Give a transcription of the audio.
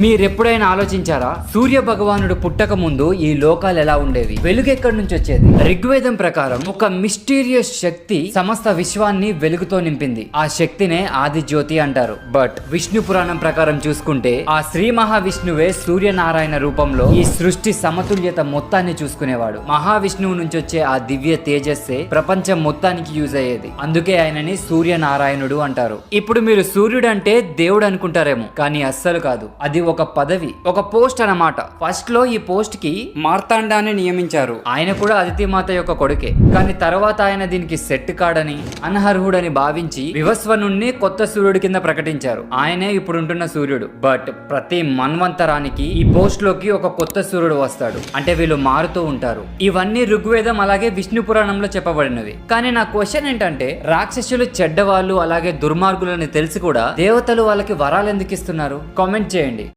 మీరెప్పుడైనా ఆలోచించారా? సూర్య భగవానుడు పుట్టక ముందు ఈ లోకాలు ఎలా ఉండేవి? వెలుగు ఎక్కడి నుంచి వచ్చేది? ఋగ్వేదం ప్రకారం ఒక మిస్టీరియస్ శక్తి సమస్త విశ్వాన్ని వెలుగుతో నింపింది. ఆ శక్తినే ఆది జ్యోతి అంటారు. బట్ విష్ణు పురాణం ప్రకారం చూసుకుంటే ఆ శ్రీ మహావిష్ణువే సూర్యనారాయణ రూపంలో ఈ సృష్టి సమతుల్యత మొత్తాన్ని చూసుకునేవాడు. మహావిష్ణువు నుంచి వచ్చే ఆ దివ్య తేజస్సే ప్రపంచం మొత్తానికి యూజ్ అయ్యేది. అందుకే ఆయనని సూర్యనారాయణుడు అంటారు. ఇప్పుడు మీరు సూర్యుడు అంటే దేవుడు అనుకుంటారేమో కానీ అస్సలు కాదు. అది ఒక పదవి ఒక పోస్ట్ అన్నమాట. ఫస్ట్లో ఈ పోస్ట్కి మార్తాండాన్ని నియమించారు. ఆయన కూడా అదితి మాత యొక్క కొడుకే. కానీ తర్వాత ఆయన దీనికి సెట్ కాడని అనర్హుడని భావించి వివస్వనుణ్ణి కొత్త సూర్యుడి కింద ప్రకటించారు. ఆయనే ఇప్పుడుంటున్న సూర్యుడు. బట్ ప్రతి మన్వంతరానికి ఈ పోస్ట్లోకి ఒక కొత్త సూర్యుడు వస్తాడు. అంటే వీళ్ళు మారుతూ ఉంటారు. ఇవన్నీ ఋగ్వేదం అలాగే విష్ణు పురాణంలో చెప్పబడినవి. కానీ నా క్వశ్చన్ ఏంటంటే రాక్షసులు చెడ్డవాళ్ళు అలాగే దుర్మార్గులని తెలిసి కూడా దేవతలు వాళ్ళకి వరాలు ఎందుకు ఇస్తున్నారు? కామెంట్ చేయండి.